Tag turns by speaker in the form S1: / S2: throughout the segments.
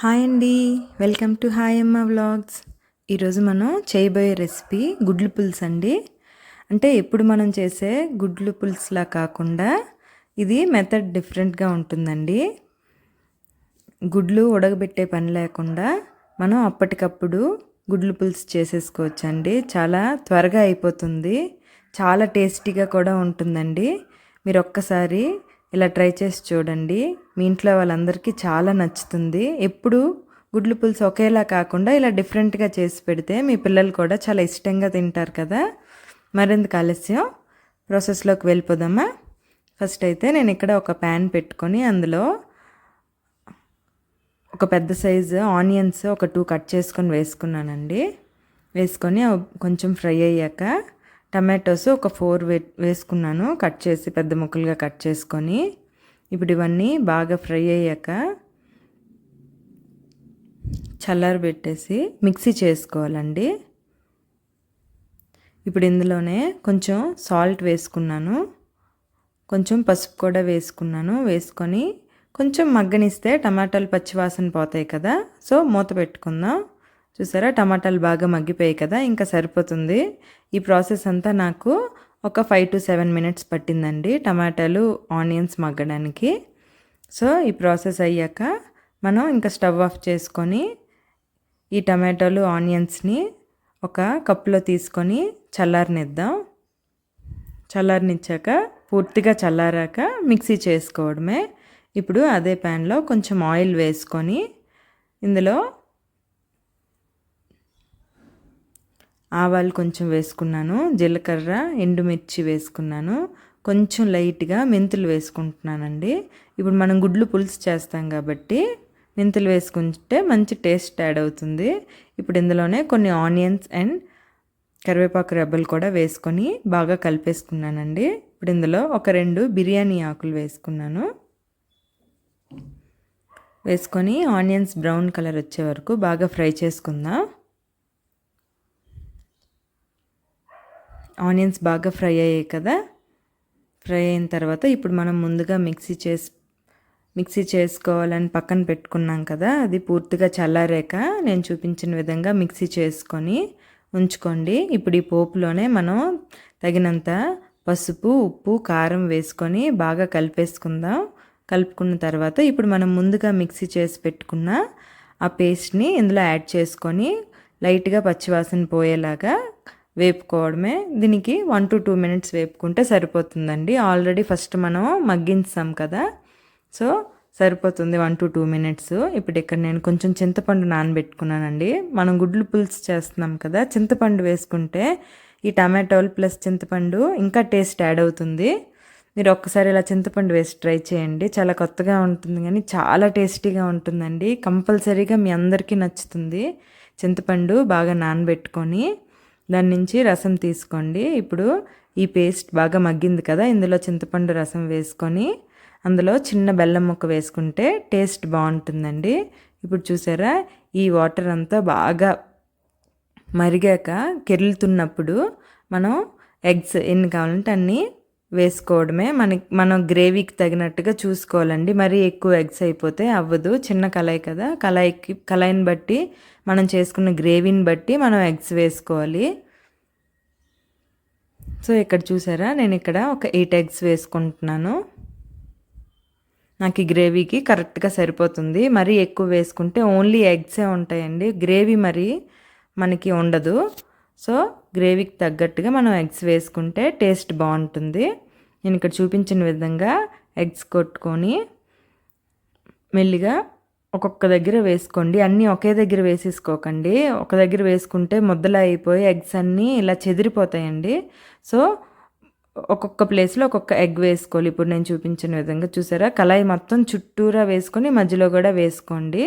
S1: Hi అండి. Welcome to hi Amma vlogs. ఈరోజు మనం చేయబోయే రెసిపీ గుడ్లు పులుసు అండి. అంటే ఎప్పుడు మనం చేసే గుడ్లు పులుసులా కాకుండా ఇది మెథడ్ డిఫరెంట్గా ఉంటుందండి. గుడ్లు ఉడకబెట్టే పని లేకుండా మనం అప్పటికప్పుడు గుడ్లు పులుసు చేసేసుకోవచ్చండి. చాలా త్వరగా అయిపోతుంది. చాలా టేస్టీగా కూడా ఉంటుందండి. మీరు ఒక్కసారి ఇలా ట్రై చేసి చూడండి. మీ ఇంట్లో వాళ్ళందరికీ చాలా నచ్చుతుంది. ఎప్పుడు గుడ్లు పులుసు ఒకేలా కాకుండా ఇలా డిఫరెంట్గా చేసి పెడితే మీ పిల్లలు కూడా చాలా ఇష్టంగా తింటారు కదా. మరెందుకు ఆలస్యం? ప్రాసెస్లోకి వెళ్ళిపోదామా? ఫస్ట్ అయితే నేను ఇక్కడ ఒక ప్యాన్ పెట్టుకొని అందులో ఒక పెద్ద సైజు ఆనియన్స్ ఒక టూ కట్ చేసుకొని వేసుకున్నానండి. వేసుకొని కొంచెం ఫ్రై అయ్యాక టమాటోస్ ఒక ఫోర్ వే వేసుకున్నాను. కట్ చేసి పెద్ద ముక్కలుగా కట్ చేసుకొని ఇప్పుడు ఇవన్నీ బాగా ఫ్రై అయ్యాక చల్లారి పెట్టేసి మిక్సీ చేసుకోవాలండి. ఇప్పుడు ఇందులోనే కొంచెం సాల్ట్ వేసుకున్నాను. కొంచెం పసుపు కూడా వేసుకున్నాను. వేసుకొని కొంచెం మగ్గనిస్తే టమాటాలు పచ్చివాసన పోతాయి కదా. సో మూత పెట్టుకుందాం. చూసారా? టమాటాలు బాగా మగ్గిపోయాయి కదా ఇంకా సరిపోతుంది. ఈ ప్రాసెస్ అంతా నాకు ఒక ఫైవ్ టు సెవెన్ మినిట్స్ పట్టిందండి టమాటాలు ఆనియన్స్ మగ్గడానికి. సో ఈ ప్రాసెస్ అయ్యాక మనం ఇంకా స్టవ్ ఆఫ్ చేసుకొని ఈ టమాటాలు ఆనియన్స్ని ఒక కప్పులో తీసుకొని చల్లారనిద్దాం. చల్లారనిచ్చాక పూర్తిగా చల్లారాక మిక్సీ చేసుకోవడమే. ఇప్పుడు అదే ప్యాన్లో కొంచెం ఆయిల్ వేసుకొని ఇందులో ఆవాలు కొంచెం వేసుకున్నాను జీలకర్ర ఎండుమిర్చి వేసుకున్నాను కొంచెం లైట్గా మెంతులు వేసుకుంటున్నానండి. ఇప్పుడు మనం గుడ్లు పులుసు చేస్తాం కాబట్టి మెంతులు వేసుకుంటే మంచి టేస్ట్ యాడ్ అవుతుంది. ఇప్పుడు ఇందులోనే కొన్ని ఆనియన్స్ అండ్ కరివేపాకు రెబ్బలు కూడా వేసుకొని బాగా కలిపేసుకున్నానండి. ఇప్పుడు ఇందులో ఒక రెండు బిర్యానీ ఆకులు వేసుకున్నాను. వేసుకొని ఆనియన్స్ బ్రౌన్ కలర్ వచ్చే వరకు బాగా ఫ్రై చేసుకుందాం. ఆనియన్స్ బాగా ఫ్రై అయ్యాయి కదా? ఫ్రై అయిన తర్వాత ఇప్పుడు మనం ముందుగా మిక్సీ చేసి మిక్సీ చేసుకోవాలని పక్కన పెట్టుకున్నాం కదా అది పూర్తిగా చల్లారాక నేను చూపించిన విధంగా మిక్సీ చేసుకొని ఉంచుకోండి. ఇప్పుడు ఈ పోపులోనే మనం తగినంత పసుపు ఉప్పు కారం వేసుకొని బాగా కలిపేసుకుందాం. కలుపుకున్న తర్వాత ఇప్పుడు మనం ముందుగా మిక్సీ చేసి పెట్టుకున్న ఆ పేస్ట్ని ఇందులో యాడ్ చేసుకొని లైట్గా పచ్చివాసన పోయేలాగా వేపుకోవడమే. దీనికి వన్ టు టూ మినిట్స్ వేపుకుంటే సరిపోతుందండి. ఆల్రెడీ ఫస్ట్ మనం మగ్గించాం కదా. సో సరిపోతుంది వన్ టు టూ మినిట్స్ ఇప్పుడు ఇక్కడ నేను కొంచెం చింతపండు నానబెట్టుకున్నానండి. మనం గుడ్లు పులుసు చేస్తున్నాం కదా. చింతపండు వేసుకుంటే ఈ టమాటోలు ప్లస్ చింతపండు ఇంకా టేస్ట్ యాడ్ అవుతుంది. మీరు ఒక్కసారి ఇలా చింతపండు వేసి ట్రై చేయండి. చాలా కొత్తగా ఉంటుంది కానీ చాలా టేస్టీగా ఉంటుందండి. కంపల్సరీగా మీ అందరికీ నచ్చుతుంది. చింతపండు బాగా నానబెట్టుకొని దాని నుంచి రసం తీసుకోండి. ఇప్పుడు ఈ పేస్ట్ బాగా మగ్గింది కదా ఇందులో చింతపండు రసం వేసుకొని అందులో చిన్న బెల్లం ముక్క వేసుకుంటే టేస్ట్ బాగుంటుందండి. ఇప్పుడు చూసారా ఈ వాటర్ అంతా బాగా మరిగాక కెరులుతున్నప్పుడు మనం ఎగ్స్ ఎన్ని కావాలంటే అన్నీ వేసుకోవడమే. మనకి మనం గ్రేవీకి తగినట్టుగా చూసుకోవాలండి. మరీ ఎక్కువ ఎగ్స్ అయిపోతే అవ్వదు. చిన్న కళాయి కదా. కళాయికి కళాయిని బట్టి మనం చేసుకున్న గ్రేవీని బట్టి మనం ఎగ్స్ వేసుకోవాలి. సో ఇక్కడ చూసారా? నేను ఇక్కడ ఒక ఎయిట్ ఎగ్స్ వేసుకుంటున్నాను. నాకు ఈ గ్రేవీకి కరెక్ట్గా సరిపోతుంది. మరీ ఎక్కువ వేసుకుంటే ఓన్లీ ఎగ్సే ఉంటాయండి. గ్రేవీ మరి మనకి ఉండదు. సో గ్రేవీకి తగ్గట్టుగా మనం ఎగ్స్ వేసుకుంటే టేస్ట్ బాగుంటుంది. నేను ఇక్కడ చూపించిన విధంగా ఎగ్స్ కొట్టుకొని మెల్లిగా ఒక్కొక్క దగ్గర వేసుకోండి. అన్నీ ఒకే దగ్గర వేసేసుకోకండి. ఒక దగ్గర వేసుకుంటే ముద్దలా అయిపోయి ఎగ్స్ అన్నీ ఇలా చెదిరిపోతాయండి. సో ఒక్కొక్క ప్లేస్లో ఒక్కొక్క ఎగ్ వేసుకోవాలి. ఇప్పుడు నేను చూపించిన విధంగా చూసారా? కళాయి మొత్తం చుట్టూరా వేసుకొని మధ్యలో కూడా వేసుకోండి.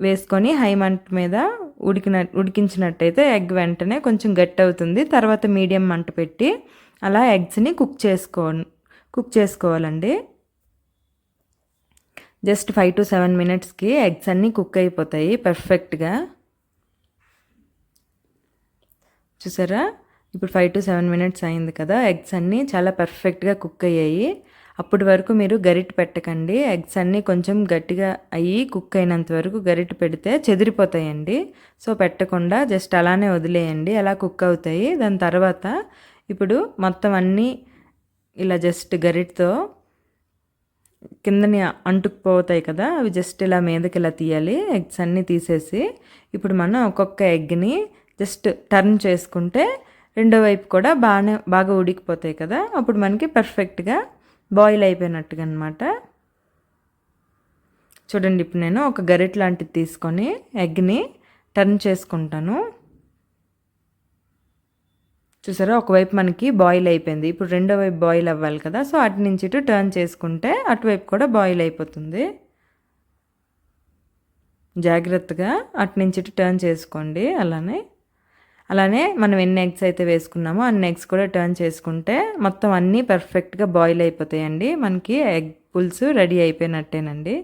S1: వేసుకొని హై మంట మీద ఉడికిన ఉడికించినట్టయితే ఎగ్ వెంటనే కొంచెం గట్టి అవుతుంది తర్వాత మీడియం మంట పెట్టి అలా ఎగ్స్ని కుక్ చేసుకో కుక్ చేసుకోవాలండి. జస్ట్ ఫైవ్ టు సెవెన్ మినిట్స్కి ఎగ్స్ అన్నీ కుక్ అయిపోతాయి పర్ఫెక్ట్గా. చూసారా? ఇప్పుడు ఫైవ్ టు సెవెన్ మినిట్స్ అయింది కదా ఎగ్స్ అన్నీ చాలా పర్ఫెక్ట్గా కుక్ అయ్యాయి. అప్పటి వరకు మీరు గరిట పెట్టకండి. ఎగ్స్ అన్నీ కొంచెం గట్టిగా అయ్యి కుక్ అయినంత వరకు గరిట పెడితే చెదిరిపోతాయండి. సో పెట్టకుండా జస్ట్ అలానే వదిలేయండి. అలా కుక్ అవుతాయి. దాని తర్వాత ఇప్పుడు మొత్తం అన్నీ ఇలా జస్ట్ గరిటతో కిందని అంటుకుపోతాయి కదా అవి జస్ట్ ఇలా మీదకి ఇలా తీయాలి. ఎగ్స్ అన్నీ తీసేసి ఇప్పుడు మనం ఒక్కొక్క ఎగ్ని జస్ట్ టర్న్ చేసుకుంటే రెండో వైపు కూడా బాగానే బాగా ఉడికిపోతాయి కదా. అప్పుడు మనకి పర్ఫెక్ట్గా బాయిల్ అయిపోయినట్టుగా అనమాట చూడండి ఇప్పుడు నేను ఒక గరిట లాంటిది తీసుకొని ఎగ్ని టర్న్ చేసుకుంటాను. చూసారా ఒకవైపు మనకి బాయిల్ అయిపోయింది. ఇప్పుడు రెండో వైపు బాయిల్ అవ్వాలి కదా సో అటు నుంచి ఇటు టర్న్ చేసుకుంటే అటువైపు కూడా బాయిల్ అయిపోతుంది. జాగ్రత్తగా అటు నుంచి ఇటు టర్న్ చేసుకోండి అలానే అలానే మనం ఎన్ని ఎగ్స్ అయితే వేసుకున్నామో అన్ని ఎగ్స్ కూడా టర్న్ చేసుకుంటే మొత్తం అన్నీ పర్ఫెక్ట్గా బాయిల్ అయిపోతాయండి. మనకి ఎగ్ పులుసు రెడీ అయిపోయినట్టేనండి.